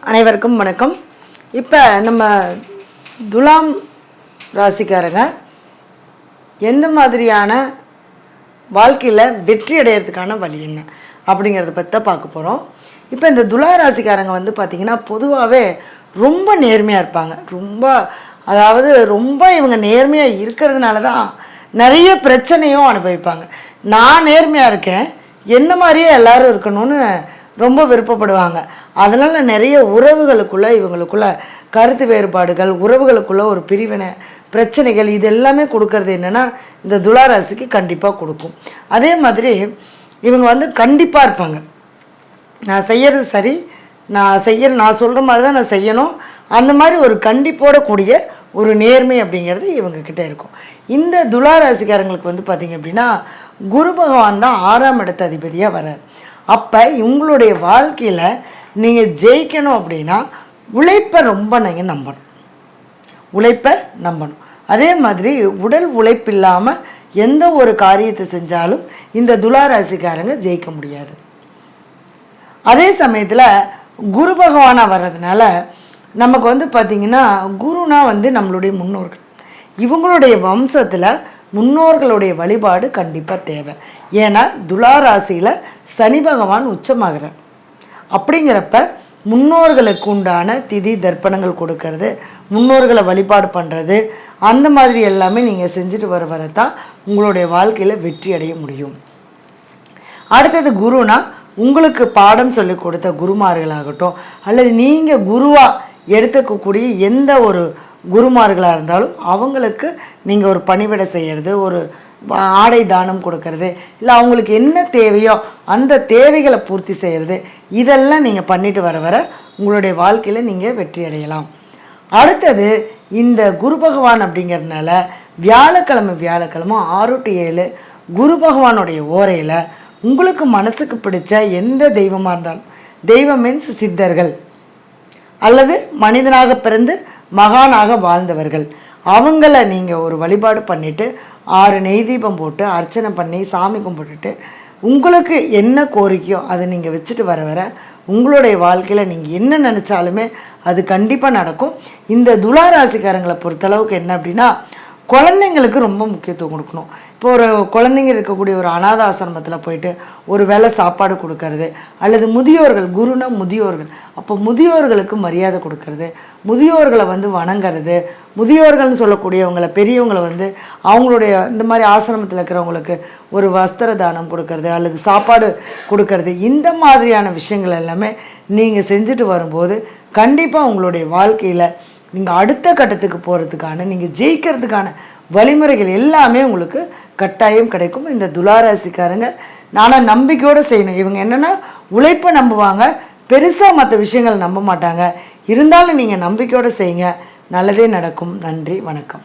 அனைவருக்கும் வணக்கம். இப்போ நம்ம துலாம் ராசிக்காரங்க எந்த மாதிரியான வாழ்க்கையில் வெற்றி அடையிறதுக்கான வழி என்ன? அப்படிங்கிறத பற்றி தான் பார்க்க போகிறோம் இப்போ இந்த துலா ராசிக்காரங்க வந்து பார்த்திங்கன்னா பொதுவாகவே ரொம்ப நேர்மையாக இருப்பாங்க. ரொம்ப அதாவது ரொம்ப இவங்க நேர்மையாக இருக்கிறதுனால தான் நிறைய பிரச்சனையும் அனுபவிப்பாங்க. நான் நேர்மையாக இருக்கேன். என்ன மாதிரியே எல்லோரும் இருக்கணும்னு ரொம்ப விருப்பப்படுவாங்க. அதனால் நிறைய உறவுகளுக்குள்ளே இவங்களுக்குள்ள கருத்து வேறுபாடுகள் உறவுகளுக்குள்ள ஒரு பிரிவினை பிரச்சனைகள் இது எல்லாமே கொடுக்கறது என்னென்னா இந்த துளாராசிக்கு கண்டிப்பாக கொடுக்கும். அதே மாதிரி இவங்க வந்து கண்டிப்பாக இருப்பாங்க. நான் செய்கிறது சரி நான் செய்கிற நான் சொல்கிற மாதிரி தான் நான் செய்யணும். அந்த மாதிரி ஒரு கண்டிப்போட கூடிய ஒரு நேர்மை அப்படிங்கிறது இவங்கக்கிட்ட இருக்கும். இந்த துலா ராசிக்காரங்களுக்கு வந்து பார்த்திங்க அப்படின்னா குரு பகவான் தான் ஆறாம் இடத்த அதிபதியாக வரார் அப்போ இவங்களுடைய வாழ்க்கையில் நீங்கள் ஜெயிக்கணும் அப்படின்னா உழைப்பை ரொம்ப நீங்கள் நம்பணும். உழைப்பை நம்பணும். அதே மாதிரி உடல் உழைப்பு இல்லாமல் எந்த ஒரு காரியத்தை செஞ்சாலும் இந்த துளாராசிக்காரங்க ஜெயிக்க முடியாது. அதே சமயத்தில் குரு பகவானாக வர்றதுனால நமக்கு வந்து பார்த்திங்கன்னா குருனா வந்து நம்மளுடைய முன்னோர்கள். இவங்களுடைய வம்சத்தில் முன்னோர்களுடைய வழிபாடு கண்டிப்பாக தேவை. ஏன்னா துலா ராசியில் சனி பகவான் உச்சமாகிறார். அப்படிங்கிறப்ப முன்னோர்களுக்கு உண்டான திதி தர்ப்பணங்கள் கொடுக்கறது முன்னோர்களை வழிபாடு பண்ணுறது அந்த மாதிரி எல்லாமே நீங்கள் செஞ்சுட்டு வர வரத்தான் உங்களுடைய வாழ்க்கையில் வெற்றி அடைய முடியும். அடுத்தது குருனா உங்களுக்கு பாடம் சொல்லி கொடுத்த குருமார்களாகட்டும் அல்லது நீங்கள் குருவாக எடுத்துக்கக்கூடிய எந்த ஒரு குருமார்களாக இருந்தாலும் அவங்களுக்கு நீங்கள் ஒரு பணிவிடை செய்கிறது ஒரு ஆடை தானம் கொடுக்கறது இல்லை அவங்களுக்கு என்ன தேவையோ அந்த தேவைகளை பூர்த்தி செய்கிறது இதெல்லாம் நீங்கள் பண்ணிட்டு வர வர உங்களுடைய வாழ்க்கையில் நீங்கள் வெற்றி அடையலாம். அடுத்தது இந்த குரு பகவான் அப்படிங்கிறதுனால வியாழக்கிழமை வியாழக்கிழமை ஆறு டு ஏழு குரு பகவானுடைய ஓரையில் உங்களுக்கு மனசுக்கு பிடிச்ச எந்த தெய்வமாக இருந்தாலும் தெய்வம் மீன்ஸ் சித்தர்கள். அல்லது மனிதனாக பிறந்து மகானாக வாழ்ந்தவர்கள். அவங்கள நீங்கள் ஒரு வழிபாடு பண்ணிவிட்டு ஆறு நெய் தீபம் போட்டு அர்ச்சனை பண்ணி சாமி கும்பிட்டுட்டு உங்களுக்கு என்ன கோரிக்கையோ அதை நீங்கள் வச்சுட்டு வர வர உங்களுடைய வாழ்க்கையில் நீங்கள் என்ன நினச்சாலுமே அது கண்டிப்பாக நடக்கும். இந்த துலா ராசிக்காரங்களை பொறுத்தளவுக்கு என்ன அப்படின்னா குழந்தைங்களுக்கு ரொம்ப முக்கியத்துவம் கொடுக்கணும். இப்போ ஒரு குழந்தைங்க இருக்கக்கூடிய ஒரு அனாத ஆசிரமத்தில் போயிட்டு ஒரு வேளை சாப்பாடு கொடுக்கறது அல்லது முதியோர்கள் குருனா முதியோர்கள் அப்போ முதியோர்களுக்கு மரியாதை கொடுக்கறது முதியோர்களை வந்து வணங்குறது முதியோர்கள்னு சொல்லக்கூடியவங்களை பெரியவங்களை வந்து அவங்களுடைய இந்த மாதிரி ஆசிரமத்தில் இருக்கிறவங்களுக்கு ஒரு வஸ்திர தானம் கொடுக்கறது அல்லது சாப்பாடு கொடுக்கறது இந்த மாதிரியான விஷயங்கள் எல்லாமே நீங்கள் செஞ்சுட்டு வரும்போது கண்டிப்பாக உங்களுடைய வாழ்க்கையில் நீங்கள் அடுத்த கட்டத்துக்கு போகிறதுக்கான நீங்கள் ஜெயிக்கிறதுக்கான வழிமுறைகள் எல்லாமே உங்களுக்கு கட்டாயம் கிடைக்கும். இந்த துளாராசிக்காரங்க நானாக நம்பிக்கையோடு செய்யணும். இவங்க என்னென்னா உழைப்பை நம்புவாங்க பெருசாக மற்ற விஷயங்கள் நம்ப மாட்டாங்க. இருந்தாலும் நீங்கள் நம்பிக்கையோடு செய்யுங்க. நல்லதே நடக்கும். நன்றி வணக்கம்.